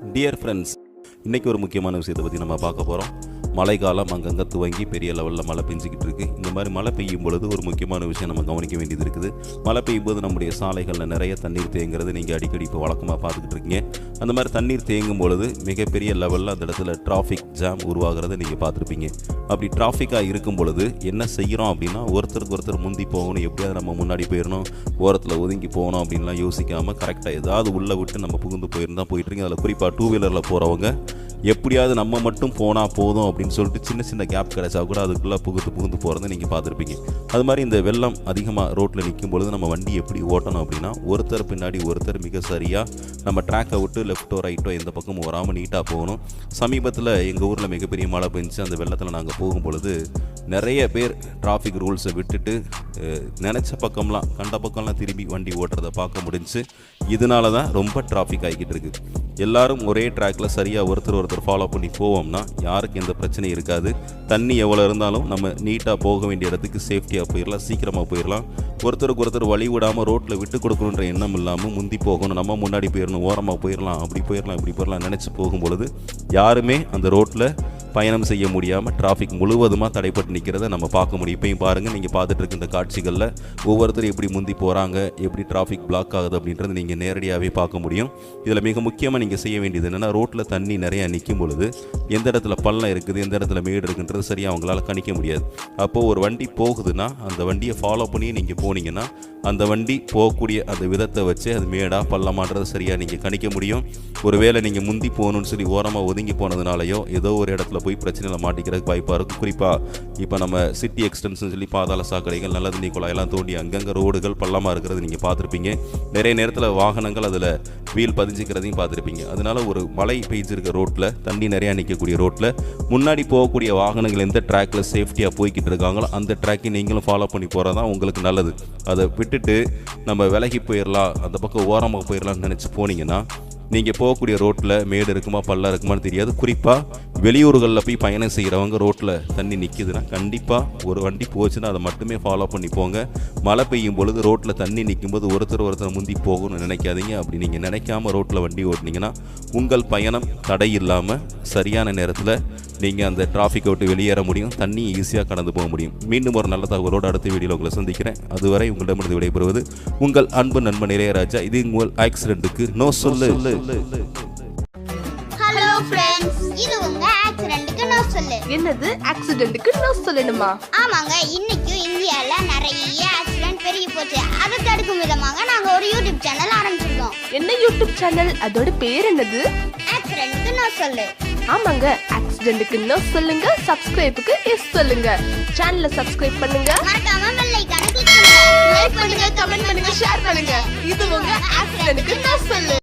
Dear friends இன்றைக்கி ஒரு முக்கியமான விஷயத்தை பற்றி நம்ம பார்க்க போகிறோம் மழைக்காலம் அங்கங்கே துவங்கி பெரிய லெவலில் மழை பெஞ்சிக்கிட்டு இருக்குது இந்த மாதிரி மழை பெய்யும் பொழுது ஒரு முக்கியமான விஷயம் நம்ம கவனிக்க வேண்டியது இருக்குது. மழை பெய்யும் போது நம்முடைய சாலைகளில் நிறைய தண்ணீர் தேங்கிறது நீங்கள் அடிக்கடி இப்போ வழக்கமாக பார்த்துக்கிட்டு இருக்கீங்க. அந்த மாதிரி தண்ணீர் தேங்கும் பொழுது மிகப்பெரிய லெவலில் அந்த இடத்துல டிராஃபிக் ஜாம் உருவாகிறத நீங்கள் பார்த்துருப்பீங்க. அப்படி டிராஃபிக்காக இருக்கும் பொழுது என்ன செய்கிறோம் அப்படின்னா ஒருத்தருக்கு ஒருத்தர் முந்தி போகணும் எப்படியாவது நம்ம முன்னாடி போயிடணும் ஓரத்தில் ஒதுங்கி போகணும் அப்படின்லாம் யோசிக்காமல் கரெக்டாக ஏதாவது உள்ளே விட்டு நம்ம புகுந்து போயிருந்தா போயிட்டுருங்க அதில் குறிப்பாக டூ வீலரில் போகிறவங்க எப்படியாவது நம்ம மட்டும் போனால் போதும் அப்படின்னு சொல்லிட்டு சின்ன சின்ன கேப் கிடைச்சா கூட அதுக்குள்ளே புகுந்து புகுந்து போகிறத நீங்கள் பார்த்துருப்பீங்க. அது மாதிரி இந்த வெள்ளம் அதிகமாக ரோட்டில் நிற்கும் பொழுது நம்ம வண்டி எப்படி ஓட்டணும் அப்படின்னா ஒருத்தர் பின்னாடி ஒருத்தர் மிக சரியாக நம்ம ட்ராக்கை விட்டு லெஃப்ட்டோ ரைட்டோ எந்த பக்கமும் வராமல் நீட்டாக போகணும். சமீபத்தில் எங்கள் ஊரில் மிகப்பெரிய மழை பெஞ்சு அந்த வெள்ளத்தில் நாங்கள் போகும் பொழுது நிறைய பேர் டிராஃபிக் ரூல்ஸை விட்டுட்டு நினச்ச பக்கம்லாம் கண்ட பக்கம்லாம் திரும்பி வண்டி ஓட்டுறதை பார்க்க முடிஞ்சுச்சு இதனால தான் ரொம்ப டிராஃபிக் ஆகிக்கிட்டு இருக்குது எல்லாரும் ஒரே ட்ராக்ல சரியாக ஒருத்தர் ஒருத்தர் ஃபாலோ பண்ணி போவோம்னா யாருக்கு எந்த பிரச்சனையும் இருக்காது. தண்ணி எவ்வளோ இருந்தாலும் நம்ம நீட்டாக போக வேண்டிய இடத்துக்கு சேஃப்டியாக போயிடலாம் சீக்கிரமாக போயிடலாம் ஒருத்தருக்கு ஒருத்தர் வழி விடாமல் ரோட்டில் விட்டு கொடுக்கணுன்ற எண்ணம் இல்லாமல் முந்தி போகணும் நம்ம முன்னாடி போயிடணும் ஓரமாக போயிடலாம் அப்படி போயிடலாம் இப்படி போயிடலாம் நினச்சி போகும்பொழுது யாருமே அந்த ரோட்டில் பயணம் செய்ய முடியாமல் டிராஃபிக் முழுவதுமாக தடைப்பட்டு நிற்கிறத நம்ம பார்க்க முடியும். இப்பயும் பாருங்கள் நீங்கள் பார்த்துட்டு இருக்க இந்த காட்சிகளில் ஒவ்வொருத்தரும் எப்படி முந்தி போகிறாங்க எப்படி டிராஃபிக் பிளாக் ஆகுது அப்படின்றத நீங்கள் நேரடியாகவே பார்க்க முடியும். இதில் மிக முக்கியமாக நீங்கள் செய்ய வேண்டியது என்னென்னா ரோட்டில் தண்ணி நிறையா நிற்கும் பொழுது எந்த இடத்துல பள்ளம் இருக்குது எந்த இடத்துல மேடு இருக்குன்றது சரியாக அவங்களால கணிக்க முடியாது. அப்போது ஒரு வண்டி போகுதுன்னா அந்த வண்டியை ஃபாலோ பண்ணி நீங்கள் போனீங்கன்னா அந்த வண்டி போகக்கூடிய அந்த விதத்தை வச்சு அது மேடா பள்ளமான்றது சரியாக நீங்கள் கணிக்க முடியும். ஒருவேளை நீங்கள் முந்தி போகணும்னு சொல்லி ஓரமாக ஒதுங்கி போனதுனாலையோ ஏதோ ஒரு இடத்துல போய் பிரச்சனையில் மாட்டிக்கிறதுக்கு வாய்ப்பாக இருக்கும். குறிப்பாக இப்போ நம்ம சிட்டி எக்ஸ்டென்ஷன் சொல்லி பாதாள சாக்கடைகள் நல்ல தண்ணி குழாயெல்லாம் தோண்டி அங்கங்கே ரோடுகள் பள்ளமாக இருக்கிறது நீங்கள் பார்த்துருப்பீங்க. நிறைய நேரத்தில் வாகனங்கள் அதில் வீல் பதிஞ்சிக்கிறதையும் பார்த்துருப்பீங்க. அதனால ஒரு மழை பெய்ஞ்சிருக்க ரோட்டில் தண்ணி நிறையா நிற்கக்கூடிய ரோட்டில் முன்னாடி போகக்கூடிய வாகனங்கள் எந்த ட்ராக்கில் சேஃப்டியாக போய்கிட்டு இருக்காங்களோ அந்த ட்ராக்கை நீங்களும் ஃபாலோ பண்ணி போகிறது தான் உங்களுக்கு நல்லது. அதை விட்டுட்டு நம்ம விலகி போயிடலாம் அந்த பக்கம் ஓரமாக போயிடலாம்னு நினச்சி போனீங்கன்னா நீங்கள் போகக்கூடிய ரோட்டில் மேடு இருக்குமா பல்லா இருக்குமான்னு தெரியாது. குறிப்பாக வெளியூர்களில் போய் பயணம் செய்கிறவங்க ரோட்டில் தண்ணி நிற்கிதுன்னா கண்டிப்பாக ஒரு வண்டி போச்சுன்னா அதை மட்டுமே ஃபாலோ பண்ணி போங்க. மழை பெய்யும் பொழுது ரோட்டில் தண்ணி நிற்கும்போது ஒருத்தர் ஒருத்தர் முந்தி போகணும்னு நினைக்காதீங்க. அப்படி நீங்கள் நினைக்காம ரோட்டில் வண்டி ஓட்டினீங்கன்னா உங்கள் பயணம் தடை இல்லாமல் சரியான நேரத்தில் நீங்கள் அந்த டிராஃபிக்கை விட்டு வெளியேற முடியும். தண்ணி ஈஸியாக கடந்து போக முடியும். மீண்டும் ஒரு நல்ல தகவலோடு அடுத்த வீடியோவில் உங்களை சந்திக்கிறேன். அதுவரை உங்களிடமிருந்து விடைபெறுவது உங்கள் அன்பு நண்பன் இளையராஜா. இது உங்கள் ஆக்சிடென்ட்டுக்கு நோ சொல்லு. ஹலோ ஃப்ரெண்ட் இது உங்க ஆக்சிடென்ட்க்கு நோ சொல்லு. என்னது? ஆக்சிடென்ட்க்கு நோ சொல்லணுமா? ஆமாங்க இன்னைக்கு இந்தியால நிறைய ஆக்சிடென்ட் பெரிய போச்சு. அதை தடுக்கும் விதமாக நாங்க ஒரு யூடியூப் சேனல் ஆரம்பிச்சிருக்கோம். என்ன யூடியூப் சேனல் அதோட பேர் என்னது? ஆக்சிடென்ட்க்கு நோ சொல்லு. ஆமாங்க ஆக்சிடென்ட்க்கு நோ சொல்லுங்க சப்ஸ்கிரைபுக்கு எஸ் சொல்லுங்க. சேனலை சப்ஸ்கிரைப் பண்ணுங்க. மறக்காம பெல் ஐகானை கிளிக் பண்ணுங்க. லைக் பண்ணுங்க கமெண்ட் பண்ணுங்க ஷேர் பண்ணுங்க. இது உங்க ஆக்சிடென்ட்க்கு நோ சொல்லு.